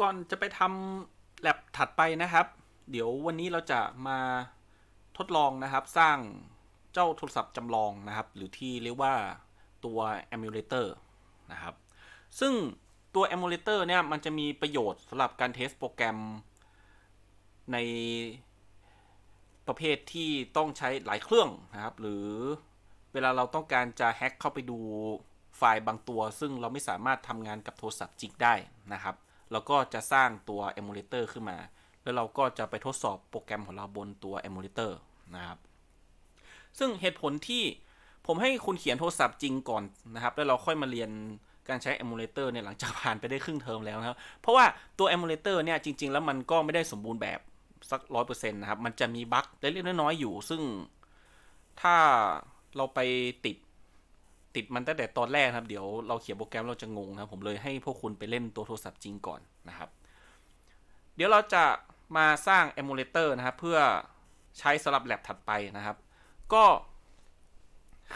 ก่อนจะไปทำแลบถัดไปนะครับ เดี๋ยววันนี้เราจะมาทดลองนะครับสร้างเจ้าโทรศัพท์จำลองนะครับ หรือที่เรียกว่าตัว emulator นะครับ ซึ่งตัว emulator เนี่ยมันจะมีประโยชน์สำหรับการเทสโปรแกรมในประเภทที่ต้องใช้หลายเครื่องนะครับ หรือเวลาเราต้องการจะแฮ็กเข้าไปดูไฟล์บางตัว ซึ่งเราไม่สามารถทำงานกับโทรศัพท์จริงได้นะครับ เราก็จะสร้างตัว emulator ขึ้นมา แล้วเราก็จะไปทดสอบโปรแกรมของเราบนตัว emulator นะครับ ซึ่งเหตุผลที่ผมให้คุณเขียนโทรศัพท์จริงก่อนนะครับ แล้วเราค่อยมาเรียนการใช้ emulator เนี่ยหลังจากผ่านไปได้ครึ่งเทอมแล้วนะครับ เพราะว่าตัว emulator เนี่ยจริง ๆ แล้วมันก็ไม่ได้สมบูรณ์แบบสักร้อยเปอร์เซ็นต์นะครับ มันจะมีบั๊กเล็กๆน้อยๆอยู่ ซึ่งถ้าเราไปติด ติดมันตั้งแต่ตอนแรกครับ เดี๋ยวเราเขียนโปรแกรมเราจะงงนะครับผมเลยให้พวกคุณไปเล่นตัวโทรศัพท์จริงก่อนนะครับ เดี๋ยวเราจะมาสร้าง emulator นะครับ เพื่อใช้สำหรับแลบถัดไปนะครับ ก็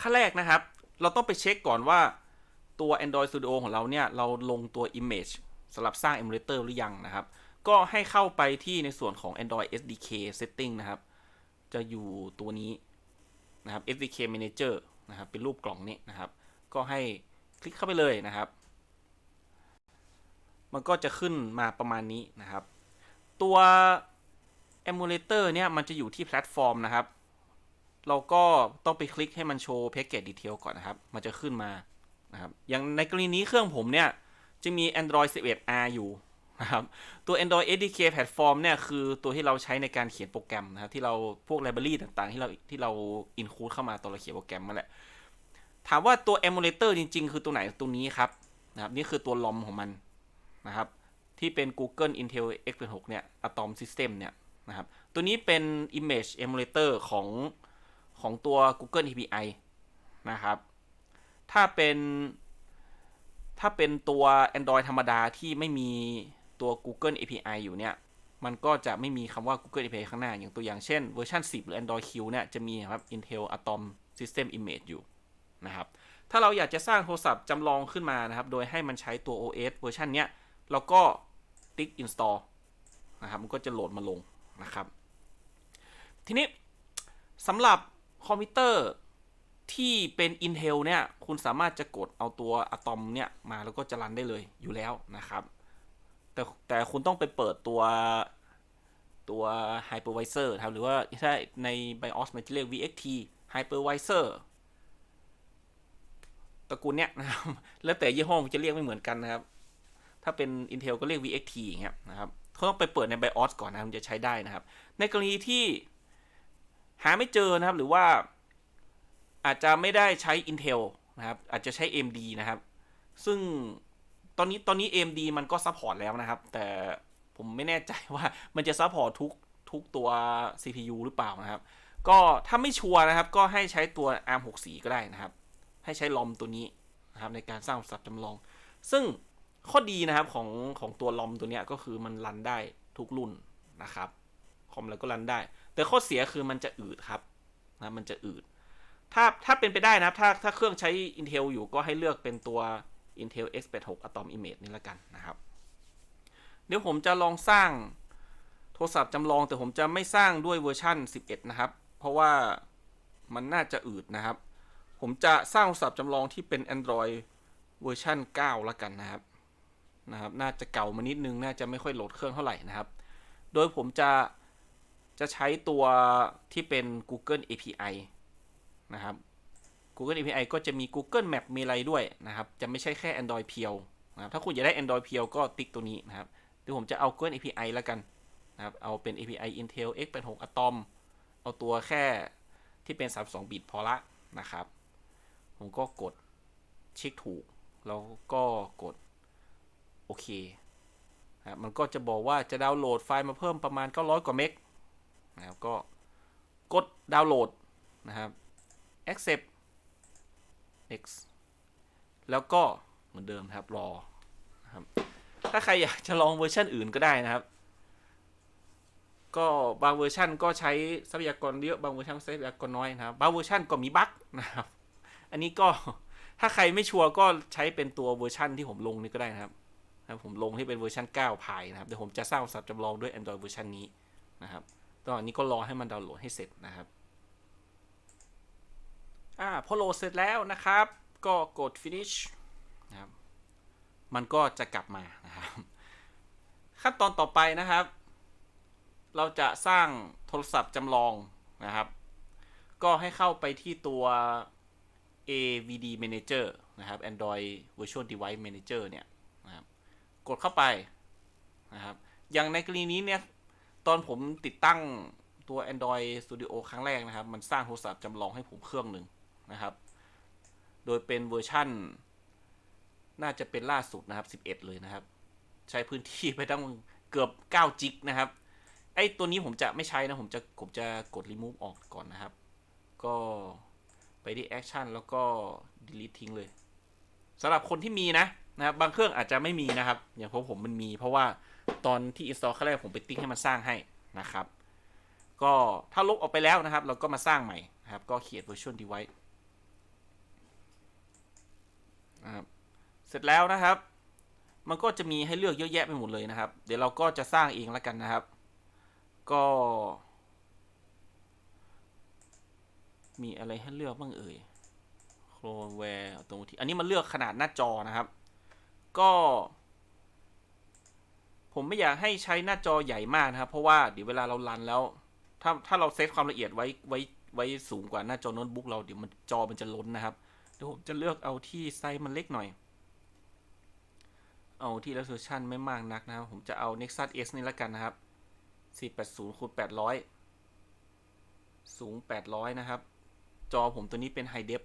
ขั้นแรกนะครับ เราต้องไปเช็คก่อนว่าตัว Android Studio ของเราเนี่ย เราลงตัว image สำหรับสร้าง emulator หรือยังนะครับ ก็ให้เข้าไปที่ในส่วนของ Android SDK setting นะครับ จะอยู่ตัวนี้นะครับ SDK Manager นะครับเป็นรูปกล่องนี้นะครับ ก็ให้คลิกเข้าไปเลยนะครับ มันก็จะขึ้นมาประมาณนี้นะครับ ตัว emulator เนี่ยมันจะอยู่ที่แพลตฟอร์มนะครับ เราก็ต้องไปคลิกให้มันโชว์ Package Detail ก่อนนะครับ มันจะขึ้นมานะครับอย่างในกรณีนี้เครื่องผมเนี่ย จะมี Android 11R อยู่ นะครับ ตัว Android SDK Platform เนี่ย คือตัวที่เราใช้ในการเขียนโปรแกรมนะครับ ที่เราพวก library ต่างๆ ที่เราที่เรา include เข้ามาตอนเราเขียนโปรแกรมมาแหละ ถามว่าตัว emulator จริง ๆ คือตัวไหนตัวนี้ครับนะครับ นี่คือตัว ROM ของมันนะครับ ที่เป็น Google Intel X86 เนี่ย Atom System เนี่ยนะครับ ตัวนี้เป็น image emulator ของของตัว Google API นะครับ ถ้าเป็นถ้าเป็นตัว Android ธรรมดาที่ไม่มี ตัว Google API อยู่เนี่ย มันก็จะไม่มีคำว่า Google API ข้างหน้า อย่างตัวอย่างเช่นเวอร์ชัน10 หรือ Android Q เนี่ยจะมีครับ Intel Atom System Image อยู่นะครับ ถ้าเราอยากจะสร้างโทรศัพท์จำลองขึ้นมานะครับ โดยให้มันใช้ตัว OS เวอร์ชันเนี้ยเราก็ติ๊ก install นะครับ มันก็จะโหลดมาลงนะครับ ทีนี้สำหรับคอมพิวเตอร์ที่เป็น Intel เนี่ย คุณสามารถจะกดเอาตัว Atom เนี่ย มาแล้วก็จะรันได้เลยอยู่แล้วนะครับ แต่แต่คุณต้องไปเปิดตัวตัว Hypervisor ครับ หรือว่าถ้าใน BIOS มันจะเรียก VXT Hypervisor ตระกูลเนี้ยนะครับ แล้วแต่ยี่ห้อมันจะเรียกไม่เหมือนกันนะครับ ถ้าเป็น Intel ก็เรียก VXT อย่างเงี้ยนะครับเขาต้องไปเปิดใน BIOS ก่อนนะมันจะใช้ได้นะครับ ในกรณีที่หาไม่เจอนะครับ หรือว่าอาจจะไม่ได้ใช้ Intel นะครับ อาจจะใช้ AMD นะครับ ซึ่ง ตอนนี้ตอนนี้ AMD มันก็ซัพพอร์ตแล้วนะครับ แต่ผมไม่แน่ใจว่ามันจะซัพพอร์ตทุกทุกตัว CPU หรือเปล่านะครับ ก็ถ้าไม่ชัวร์นะครับ ก็ให้ใช้ตัว ARM64 ก็ได้นะครับ ให้ใช้ลอมตัวนี้นะครับในการสร้างสับจำลอง ซึ่งข้อดีนะครับของของตัวลอมตัวนี้ก็คือมันรันได้ทุกรุ่นนะครับคอมแล้วก็รันได้ แต่ข้อเสียคือมันจะอืดครับนะมันจะอืด ถ้าถ้าเป็นไปได้นะครับ ถ้าถ้าเครื่องใช้ Intel อยู่ก็ให้เลือกเป็นตัว Intel X86 Atom Image นี่ละกันนะครับ เดี๋ยวผมจะลองสร้างโทรศัพท์จำลองแต่ผมจะไม่สร้างด้วยเวอร์ชัน11 นะครับ เพราะว่ามันน่าจะอืดนะครับ ผมจะสร้างโทรศัพท์จำลองที่เป็น Android เวอร์ชัน9ละกันนะครับนะครับ น่าจะเก่ามานิดนึง น่าจะไม่ค่อยโหลดเครื่องเท่าไหร่นะครับ โดยผมจะจะใช้ตัวที่เป็น Google API นะครับ Google API ก็จะมี Google Map มีอะไรด้วยนะครับ จะไม่ใช่แค่ Android เพียวนะครับ ถ้าคุณอยากได้ Android เพียวก็ติ๊กตัวนี้นะครับเดี๋ยวผมจะเอา Google API แล้วกันนะครับ เอาเป็น API Intel X86 Atom เอาตัวแค่ที่เป็น 32 บิตพอละนะครับ ผมก็กดเช็คถูก แล้วก็กดโอเคนะครับมันก็จะบอกว่าจะดาวน์โหลดไฟล์มาเพิ่มประมาณ 900 กว่าเมกนะครับก็กดดาวน์โหลดนะครับ accept next แล้วก็เหมือนเดิมครับรอนะครับถ้าใครอยากจะลองเวอร์ชันอื่นก็ได้นะครับ ก็บางเวอร์ชันก็ใช้ทรัพยากรเยอะบางเวอร์ชันใช้ทรัพยากรน้อยนะครับบางเวอร์ชันก็มีบั๊กนะครับ อันนี้ก็ถ้าใครไม่ชัวร์ก็ใช้เป็นตัวเวอร์ชันที่ผมลงนี่ก็ได้นะครับนะผมลงที่เป็นเวอร์ชัน9พายนะครับเดี๋ยวผมจะสร้างโทรศัพท์จำลองด้วย Android เวอร์ชันนี้นะครับตอนนี้ก็รอให้มันดาวน์โหลดให้เสร็จนะครับ อ่าพอโหลดเสร็จแล้วนะครับ ก็กด finish นะครับ มันก็จะกลับมานะครับ ขั้นตอนต่อไปนะครับ เราจะสร้างโทรศัพท์จำลองนะครับ ก็ให้เข้าไปที่ตัว AVD Manager นะครับ Android Virtual Device Manager เนี่ยนะครับ กดเข้าไปนะครับ อย่างในกรณีนี้เนี่ย ตอนผมติดตั้งตัว Android Studio ครั้งแรกนะครับ มันสร้างโทรศัพท์จำลองให้ผมเครื่องหนึ่ง นะครับ โดยเป็นเวอร์ชั่น น่าจะเป็นล่าสุดนะครับ 11 เลยนะครับ ใช้พื้นที่ไปตั้งเกือบ 9 จิกนะครับ ไอ้ตัวนี้ผมจะไม่ใช้นะ ผมจะผมจะกด remove ออกก่อนนะครับ ก็ไปที่ action แล้วก็ delete ทิ้งเลยสำหรับคนที่มีนะนะครับบางเครื่องอาจจะไม่มีนะครับ อย่างของผมมันมี เพราะว่าตอนที่ install ครั้งแรกผมไปติ๊กให้มันสร้างให้นะครับ ก็ถ้าลบออกไปแล้วนะครับ เราก็มาสร้างใหม่นะครับ ก็เขียน virtual device นะครับเสร็จแล้วนะครับ มันก็จะมีให้เลือกเยอะแยะไปหมดเลยนะครับ เดี๋ยวเราก็จะสร้างเองแล้วกันนะครับ ก็ มีอะไรให้เลือกบ้างเอ่ยโครแวร์ตรงที่อันนี้มันเลือกขนาดหน้าจอนะครับ ก็ ผมไม่อยากให้ใช้หน้าจอใหญ่มากนะครับ เพราะว่าเดี๋ยวเวลาเรารันแล้ว ถ้าถ้าเราเซตความละเอียดไว้ไว้ไว้สูงกว่าหน้าจอโน้ตบุ๊กเราเดี๋ยวมันจอมันจะล้นนะครับ ดี๋ยวผมจะเลือกเอาที่ไซส์มันเล็กหน่อย เอาที่ resolution ไม่มากนักนะครับ ผมจะเอา Nexus S นี่ละกันนะครับ 480คูณ800 สูง 800 นะครับ จอผมตัวนี้เป็น High Def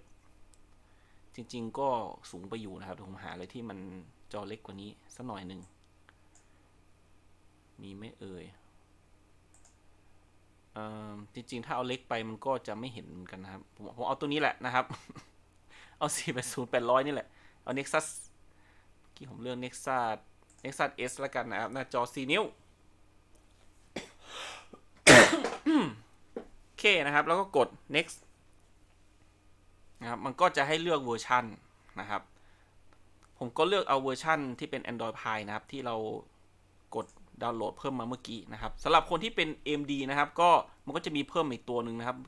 จริง ๆ ก็สูงไปอยู่นะครับผมหาอะไรที่มันจอเล็กกว่านี้สักหน่อยหนึ่ง มีไม่เอ่ยจริงๆ ถ้าเอาเล็กไปมันก็จะไม่เห็นเหมือนกันนะครับ ผมผมเอาตัวนี้แหละนะครับ เอา480 800นี่แหละ เอา Nexus กี้ผมเลือก Nexus Nexus S ล้วกันนะครับ หน้าจอ 4 นิ้ว โอเคนะครับ แล้วก็กด next นะครับ มันก็จะให้เลือกเวอร์ชันนะครับ ผมก็เลือกเอาเวอร์ชันที่เป็น Android Pie นะครับ ที่เรากดดาวน์โหลดเพิ่มมาเมื่อกี้นะครับสำหรับคนที่เป็น AMD นะครับ ก็มันก็จะมีเพิ่มอีกตัวหนึ่งนะครับ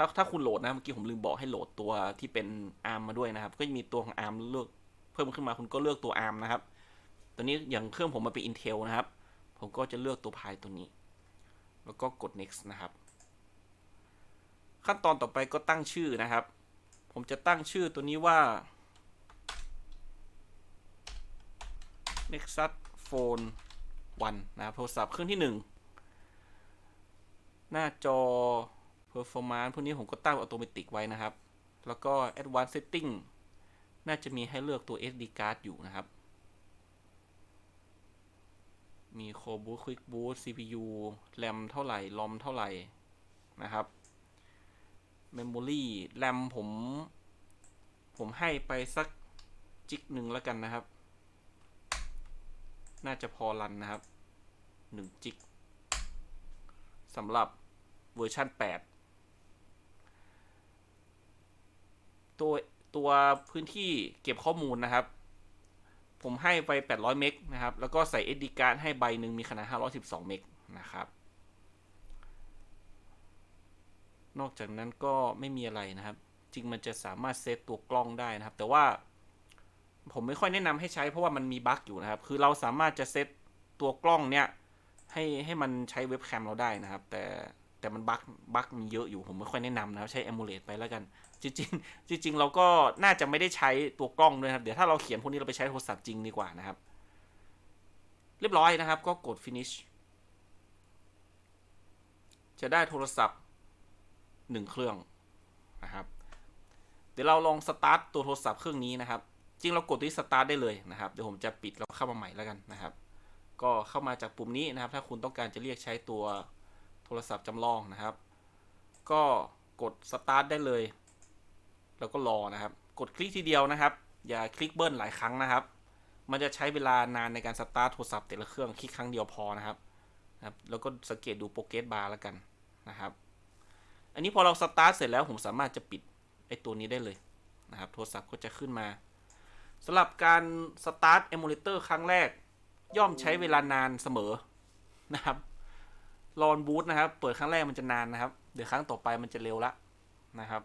ถ้าถ้าคุณโหลดนะเมื่อกี้ผมลืมบอกให้โหลดตัวที่เป็น ARM มาด้วยนะครับ ก็จะมีตัวของ ARM เลือกเพิ่มขึ้นมาคุณก็เลือกตัว ARM นะครับ ตัวนี้อย่างเครื่องผมมันเป็น Intel นะครับ ผมก็จะเลือกตัวพายตัวนี้ แล้วก็กด next นะครับ ขั้นตอนต่อไปก็ตั้งชื่อนะครับ ผมจะตั้งชื่อตัวนี้ว่า Nexus Phone 1 นะครับโทรศัพท์เครื่องที่ 1 หน้าจอ Performance พวกนี้ผมก็ตั้งอัตโนมัติไว้นะครับ แล้วก็ Advanced Setting น่าจะมีให้เลือกตัว SD card อยู่นะครับ มี Core Boot Quick Boot CPU RAM เท่าไหร่ ROM เท่าไหร่นะครับ Memory RAM ผม ผมให้ไปสักจิกหนึ่งแล้วกันนะครับ น่าจะพอรันนะครับ1จิกสำหรับเวอร์ชัน8 ตัวตัวพื้นที่เก็บข้อมูลนะครับ ผมให้ไป 800 เมกนะครับ แล้วก็ใส่ SD card ให้ใบหนึ่งมีขนาด 512 เมกนะครับ นอกจากนั้นก็ไม่มีอะไรนะครับ จริงมันจะสามารถเซตตัวกล้องได้นะครับ แต่ว่าผมไม่ค่อยแนะนำให้ใช้เพราะว่ามันมีบั๊กอยู่นะครับ คือเราสามารถจะเซตตัวกล้องเนี่ยให้ให้มันใช้เว็บแคมเราได้นะครับ แต่แต่มันบั๊กบั๊กมีเยอะอยู่ผมไม่ค่อยแนะนำนะครับ ใช้ emulate ไปแล้วกัน จริงๆจริง ๆ เราก็น่าจะไม่ได้ใช้ตัวกล้องด้วยครับ เดี๋ยวถ้าเราเขียนพวกนี้เราไปใช้โทรศัพท์จริงดีกว่านะครับ เรียบร้อยนะครับ ก็กด finish จะได้โทรศัพท์หนึ่งเครื่องนะครับ เดี๋ยวเราลองสตาร์ทตัวโทรศัพท์เครื่องนี้นะครับ จริงเรากดที่สตาร์ทได้เลยนะครับ เดี๋ยวผมจะปิดแล้วเข้ามาใหม่แล้วกันนะครับ ก็เข้ามาจากปุ่มนี้นะครับ ถ้าคุณต้องการจะเรียกใช้ตัวโทรศัพท์จำลองนะครับ ก็กดสตาร์ทได้เลย แล้วก็รอนะครับ กดคลิกทีเดียวนะครับ อย่าคลิกเบิ้ลหลายครั้งนะครับ มันจะใช้เวลานานในการสตาร์ทโทรศัพท์แต่ละเครื่องคลิกครั้งเดียวพอนะครับนะครับ แล้วก็สังเกตดูโปรเกรสบาร์แล้วกันนะครับ อันนี้พอเราสตาร์ทเสร็จแล้วผมสามารถจะปิดไอตัวนี้ได้เลยนะครับ โทรศัพท์ก็จะขึ้นมาสำหรับการสตาร์ท emulator ครั้งแรก ย่อมใช้เวลานานเสมอนะครับรอนบูตนะครับ เปิดครั้งแรกมันจะนานนะครับ เดี๋ยวครั้งต่อไปมันจะเร็วละนะครับ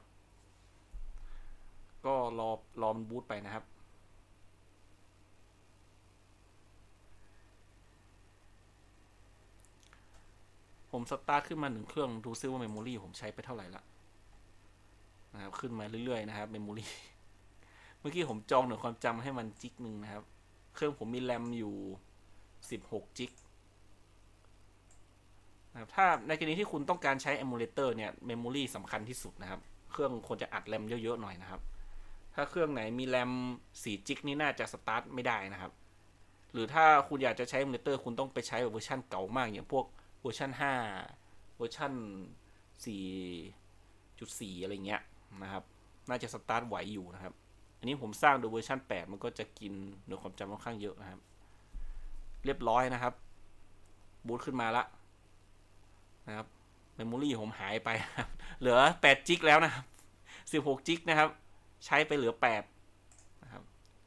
ก็รอรอมันบูตไปนะครับ ผมสตาร์ทขึ้นมาหนึ่งเครื่องดูซิว่าเมมโมรีผมใช้ไปเท่าไหร่ละนะครับขึ้นมาเรื่อยๆนะครับเมมโมรีเมื่อกี้ผมจองหน่วยความจำให้มันจิกหนึ่งนะครับ เครื่องผมมีแรมอยู่16จิกนะครับถ้าในกรณีที่คุณต้องการใช้ emulator เนี่ยเมมโมรีสำคัญที่สุดนะครับ เครื่องควรจะอัดแรมเยอะ ๆ หน่อยนะครับ ถ้าเครื่องไหนมีแรม4จิกนี่น่าจะสตาร์ทไม่ได้นะครับ หรือถ้าคุณอยากจะใช้ emulator คุณต้องไปใช้แบบเวอร์ชันเก่ามาก อย่างพวกเวอร์ชัน5เวอร์ชัน4.4 อะไรเงี้ยนะครับ น่าจะสตาร์ทไหวอยู่นะครับ อันนี้ผมสร้างโดยเวอร์ชัน8 มันก็จะกินหน่วยความจำค่อนข้างเยอะนะครับ เรียบร้อยนะครับ บูตขึ้นมาละนะครับเมมโมรี่ผมหายไปครับ เหลือ8จิกแล้วนะครับ16จิกนะครับ ใช้ไปเหลือ8นะครับ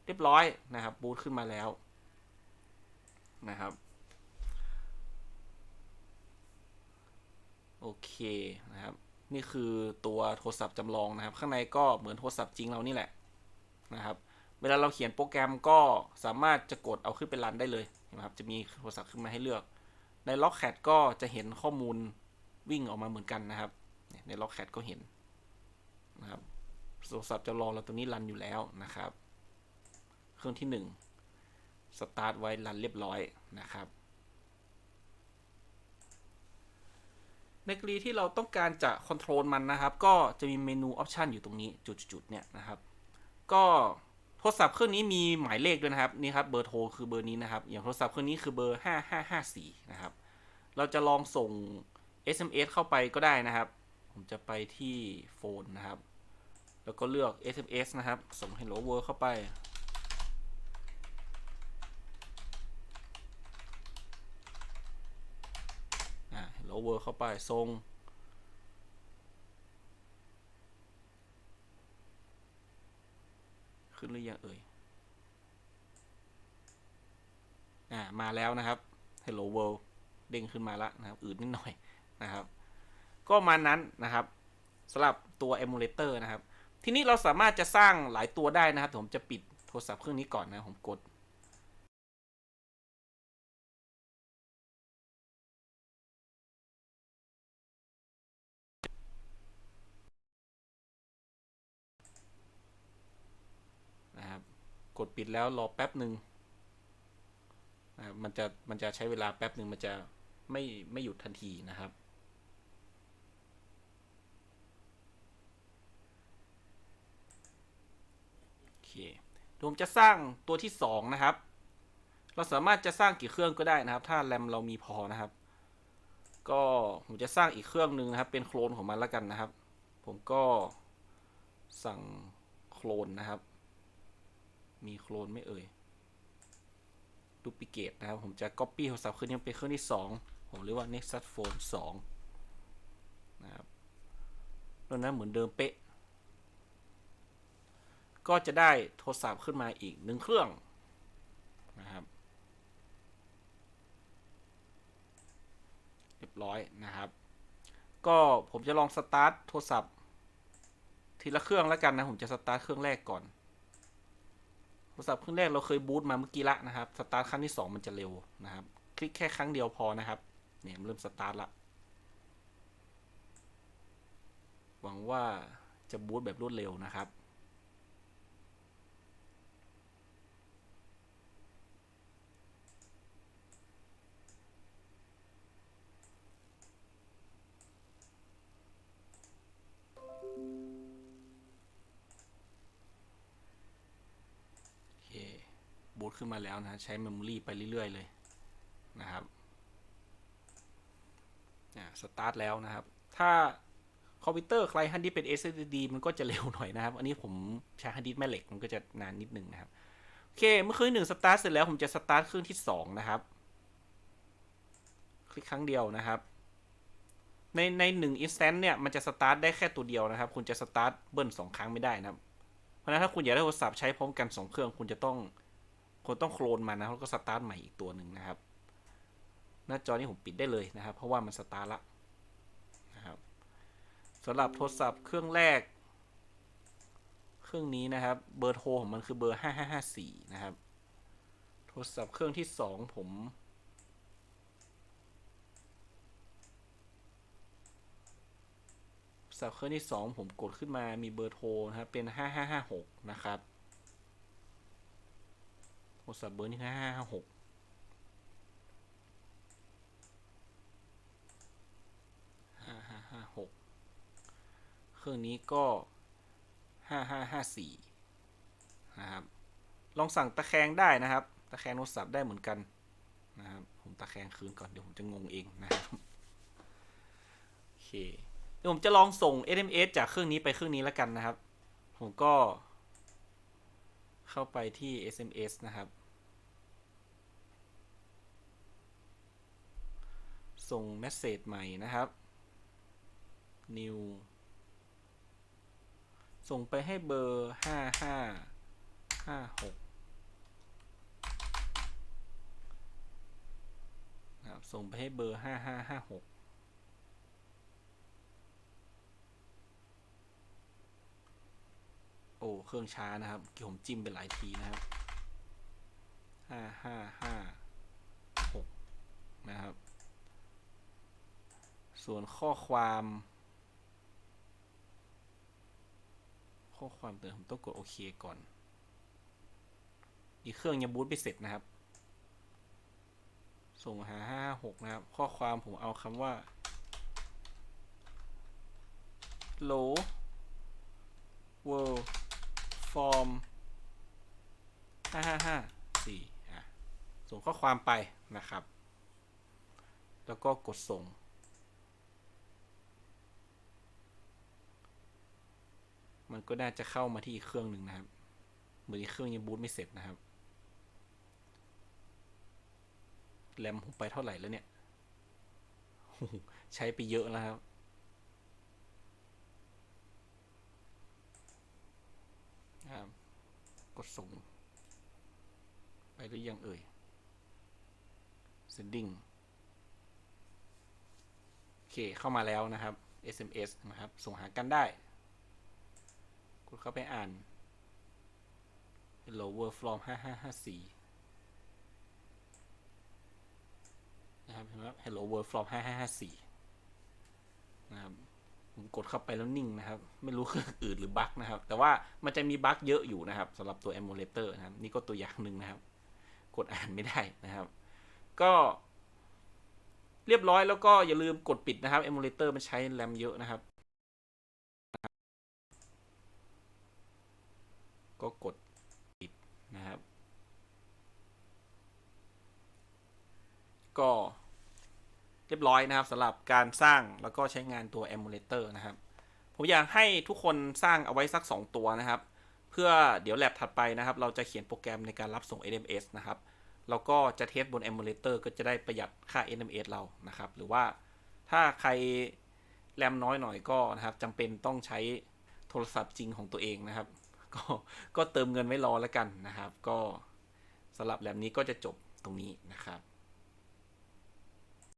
เรียบร้อยนะครับบูตขึ้นมาแล้วนะครับโอเคนะครับ นี่คือตัวโทรศัพท์จำลองนะครับ ข้างในก็เหมือนโทรศัพท์จริงเรานี่แหละนะครับ เวลาเราเขียนโปรแกรมก็สามารถจะกดเอาขึ้นไปรันได้เลยนไหมครับ จะมีโทรศัพท์ขึ้นมาให้เลือก ในล็อกแคดก็จะเห็นข้อมูลวิ่งออกมาเหมือนกันนะครับ ในล็อกแคดก็เห็นนะครับ โทรศัพท์จำลองเราตัวนี้รันอยู่แล้วนะครับ เครื่องที่1สตาร์ทไว้รันเรียบร้อยนะครับ ในกรณีที่เราต้องการจะคอนโทรลมันนะครับ ก็จะมีเมนูออปชันอยู่ตรงนี้จุดๆเนี่ยนะครับ ก็โทรศัพท์เครื่องนี้มีหมายเลขด้วยนะครับนี่ครับเบอร์โทรคือเบอร์นี้นะครับ อย่างโทรศัพท์เครื่องนี้คือเบอร์ 5554 นะครับ เราจะลองส่ง SMS เข้าไปก็ได้นะครับ ผมจะไปที่โฟนนะครับ แล้วก็เลือก SMS นะครับ ส่ง Hello World เข้าไปอ่า Hello World เข้าไปส่งขึ้นหรือยังเอ่ย อ่า มาแล้วนะครับ Hello World เด้งขึ้นมาแล้วนะครับ อืดนิดหน่อยนะครับ ก็มานั้นนะครับสำหรับตัว emulator นะครับ ทีนี้เราสามารถจะสร้างหลายตัวได้นะครับผมจะปิดโทรศัพท์เครื่องนี้ก่อนนะผมกดนะครับกดปิดแล้วรอแป๊บหนึ่งนะมันจะมันจะใช้เวลาแป๊บหนึ่งมันจะไม่ไม่หยุดทันทีนะครับ โอเคเดี๋ยว ผมจะสร้างตัวที่สองนะครับ เราสามารถจะสร้างกี่เครื่องก็ได้นะครับ ถ้าแรมเรามีพอนะครับ ก็ผมจะสร้างอีกเครื่องหนึ่งนะครับ เป็นโคลนของมันแล้วกันนะครับ ผมก็สั่งโคลนนะครับ มีโคลนไม่เอ่ยดูปิเกตนะครับ ผมจะ Copy โทรศัพท์เครื่องนี้เป็นเครื่องที่ 2 ผมเรียกว่า Nexus Phone 2 นะครับตรงนั้นเหมือนเดิมเป๊ะ ก็จะได้โทรศัพท์ขึ้นมาอีกหนึ่งเครื่องนะครับ เรียบร้อยนะครับ ก็ผมจะลองสตาร์ทโทรศัพท์ ทีละเครื่องแล้วกันนะ ผมจะสตาร์ทเครื่องแรกก่อน โทรศัพท์เครื่องแรกเราเคยบูตมาเมื่อกี้ละนะครับ สตาร์ทครั้งที่ 2 มันจะเร็วนะครับ คลิกแค่ครั้งเดียวพอนะครับ เนี่ยมันเริ่มสตาร์ทละหวังว่าจะบูตแบบรวดเร็วนะครับ ขึ้นมาแล้วนะ ใช้เมมโมรีไปเรื่อยๆ เลยนะครับสตาร์ทแล้วนะครับ ถ้าคอมพิวเตอร์ใครฮันดิสเป็น SSD มันก็จะเร็วหน่อยนะครับ อันนี้ผมใช้ฮันดิสแม่เหล็กมันก็จะนานนิดนึงนะครับ โอเค เมื่อคืนหนึ่งสตาร์ทเสร็จแล้วผมจะสตาร์ทเครื่องที่2นะครับ คลิกครั้งเดียวนะครับ ในในหนึ่งอินสแตนต์เนี่ยมันจะสตาร์ทได้แค่ตัวเดียวนะครับ คุณจะสตาร์ทเบิ้ลสองครั้งไม่ได้นะครับ เพราะนั้นถ้าคุณอยากได้โทรศัพท์ใช้พร้อมกัน2เครื่อง คุณจะต้อง คนต้องโคลนมันนะแล้วก็สตาร์ทใหม่อีกตัวหนึ่งนะครับ หน้าจอนี้ผมปิดได้เลยนะครับ เพราะว่ามันสตาร์ทละนะครับสำหรับโทรศัพท์เครื่องแรก เครื่องนี้นะครับ เบอร์โทรของมันคือเบอร์5554นะครับ โทรศัพท์เครื่องที่สองผมโทรศัพท์เครื่องที่สองผมกดขึ้นมามีเบอร์โทรนะครับเป็น 5556 นะครับ โทรศัพท์เบอร์ที่5556ห้าห้าห้าหกเครื่องนี้ก็ห้าห้าห้าสี่นะครับ ลองสั่งตะแคงได้นะครับ ตะแคงโทรศัพท์ได้เหมือนกันนะครับ ผมตะแคงคืนก่อนเดี๋ยวผมจะงงเองนะครับโอเคเดี๋ยวผมจะลองส่ง SMS จากเครื่องนี้ไปเครื่องนี้แล้วกันนะครับ ผมก็เข้าไปที่ SMS นะครับ ส่งเมสเซจใหม่นะครับ new ส่งไปให้เบอร์ห้าห้าห้าหกนะครับ ส่งไปให้เบอร์ห้าห้าห้าหกโอ้ เครื่องช้านะครับกี่ผมจิ้มไปหลายทีนะครับ ห้าห้าห้าหกนะครับ ส่วนข้อความ ข้อความเตือนผมต้องกดโอเคก่อน อีกเครื่องยังบูตไม่เสร็จนะครับ ส่งหาห้าหกนะครับ ข้อความผมเอาคำว่า low world form ห้าห้าห้าสี่อะ ส่งข้อความไปนะครับ แล้วก็กดส่ง มันก็น่าจะเข้ามาที่อีกเครื่องหนึ่งนะครับเหมือนอีกเครื่องยังบูตไม่เสร็จนะครับแรมผมไปเท่าไหร่แล้วเนี่ยใช้ไปเยอะแล้วครับครับกดส่ง ไปหรือยังเอ่ย sending โอเค เข้ามาแล้วนะครับ SMS นะครับ ส่งหากันได้ ดเข้าไปอ่าน Hello World from 5554 นะครับเห็นไหม Hello World from 5554 นะครับผมกดเข้าไปแล้วนิ่งนะครับ ไม่รู้คืออื่นหรือบั๊กนะครับ แต่ว่ามันจะมีบั๊กเยอะอยู่นะครับสำหรับตัว emulator นะครับ นี่ก็ตัวอย่างหนึ่งนะครับ กดอ่านไม่ได้นะครับ ก็เรียบร้อยแล้วก็อย่าลืมกดปิดนะครับ emulator มันใช้แรมเยอะนะครับ ก็กดปิดนะครับ ก็เรียบร้อยนะครับสำหรับการสร้างแล้วก็ใช้งานตัว emulator นะครับ ผมอยากให้ทุกคนสร้างเอาไว้สัก 2 ตัวนะครับ เพื่อเดี๋ยวแลบถัดไปนะครับ เราจะเขียนโปรแกรมในการรับส่ง SMS นะครับแล้วก็จะเทสบน emulator ก็จะได้ประหยัดค่า SMS เรานะครับ หรือว่าถ้าใครแรมน้อยหน่อยก็นะครับจำเป็นต้องใช้โทรศัพท์จริงของตัวเองนะครับ ก็ก็เติมเงินไว้รอแล้วกันนะครับ ก็สำหรับแรมนี้ก็จะจบตรงนี้นะครับ